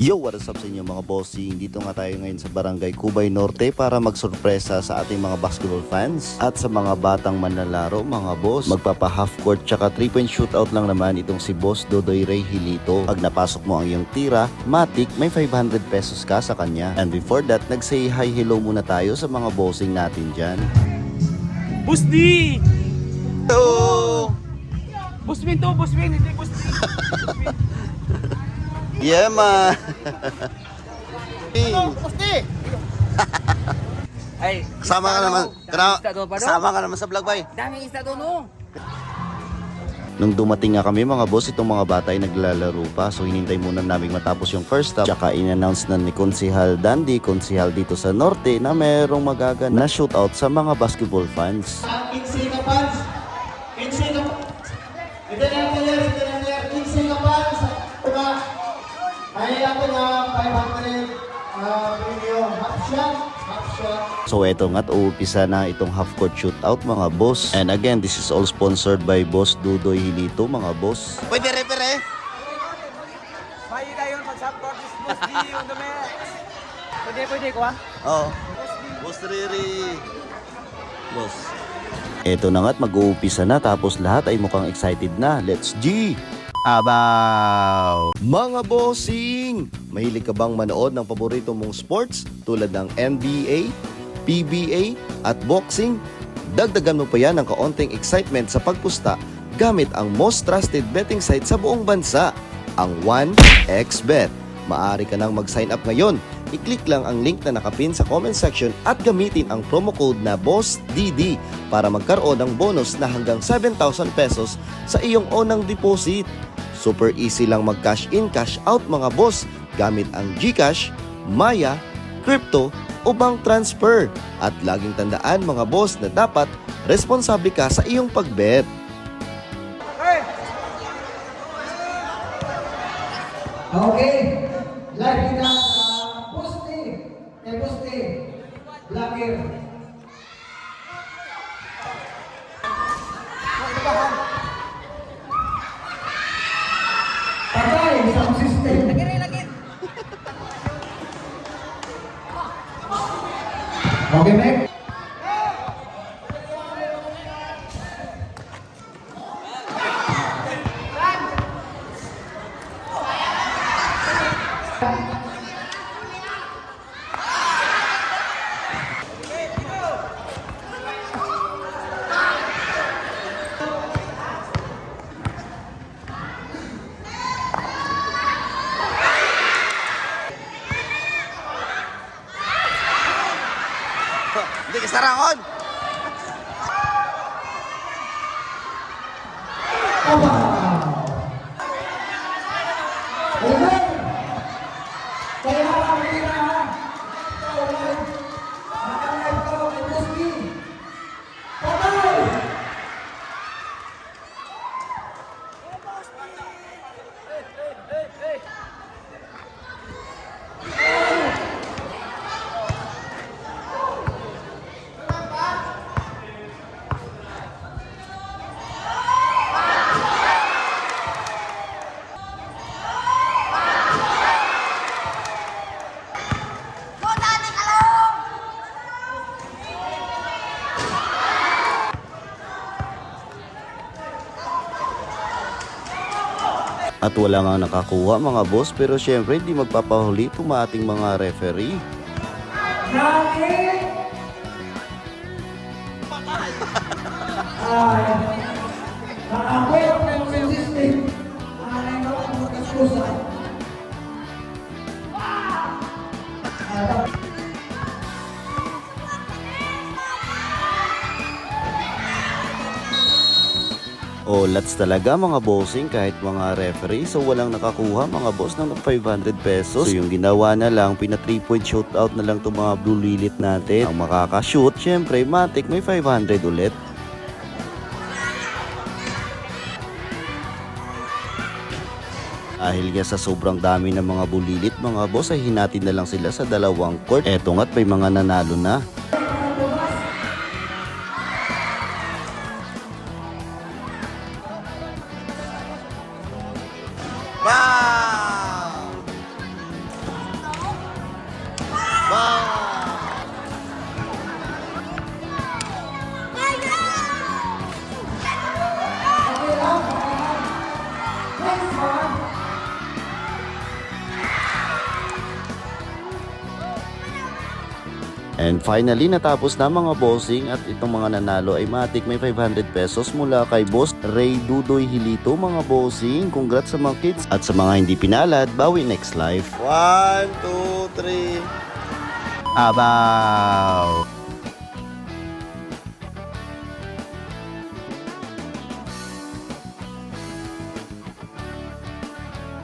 Yo, what is up sa inyo mga bossing? Dito nga tayo ngayon sa Barangay Cubay Norte para magsorpresa sa ating mga basketball fans at sa mga batang manlalaro mga boss. Magpapa half court tsaka 3 point shootout lang naman itong si Boss Dodoy Ray Hilito. Pag napasok mo ang iyong tira, matik may 500 pesos ka sa kanya. And before that, nag-say hi hello muna tayo sa mga bossing natin dyan. Busdi! Hello! Busmin to, busmin, hindi busdi. Yeah! Busdi! Ay, Kasama ka naman. Kasama ka naman sa vlog, bay. Daming isda doon, oh. Nung dumating nga kami mga boss, itong mga bata ay naglalaro pa. So hinintay muna namin matapos yung first half. Tsaka in-announce na ni Konsihal Dandy, Konsihal dito sa Norte, na merong magagan na shootout sa mga basketball fans. Kinsey ka So eto nga't uumpisa na itong half court shootout mga boss. And again, this is all sponsored by Boss Dudoy Hilito mga boss. Pwede repere? May tayo yung pag-support is busdi on the match. Pwede, pwede ko ah. Oo. Boss Riri. Boss. Eto na nga't mag-uumpisa na tapos lahat ay mukhang excited na. Let's G! Abaw! Mga bossing! Mahilig ka bang manood ng paborito mong sports tulad ng NBA, PBA at boxing? Dagdagan mo pa yan ng kaunting excitement sa pagpusta gamit ang most trusted betting site sa buong bansa, ang 1xBet. Maaari ka nang mag-sign up ngayon. I-click lang ang link na nakapin sa comment section at gamitin ang promo code na BOSSDD para magkaroon ng bonus na hanggang 7,000 pesos sa iyong unang deposit. Super easy lang mag-cash in, cash out mga boss gamit ang GCash, Maya, Crypto o bank transfer. At laging tandaan mga boss na dapat responsable ka sa iyong pagbet. Okay. Live kita sa Poste. Eh, Poste. Vlogger. Patay, Okay, Mac? Hindi ka sarangon! Amen. Kaya At wala nga nakakuha mga boss pero syempre hindi magpapahuli itong ating mga referee. Naki. Ay. O lats talaga mga bossing kahit mga referee so walang nakakuha mga boss ng 500 pesos. So yung ginawa na lang, pina 3 point shootout na lang itong mga blue lilit natin. Ang makakashoot, syempre matik may 500 ulit. Dahil nga sa sobrang dami ng mga bulilit mga boss ay hinatin na lang sila sa dalawang court. Eto nga't may mga nanalo na. Wow! Wow! And finally, natapos na mga bossing at itong mga nanalo ay matik may 500 pesos mula kay Boss Ray Dudoy Hilito mga bossing. Congrats sa mga kids at sa mga hindi pinalad, bawi next life. 1, 2, 3. Abaw!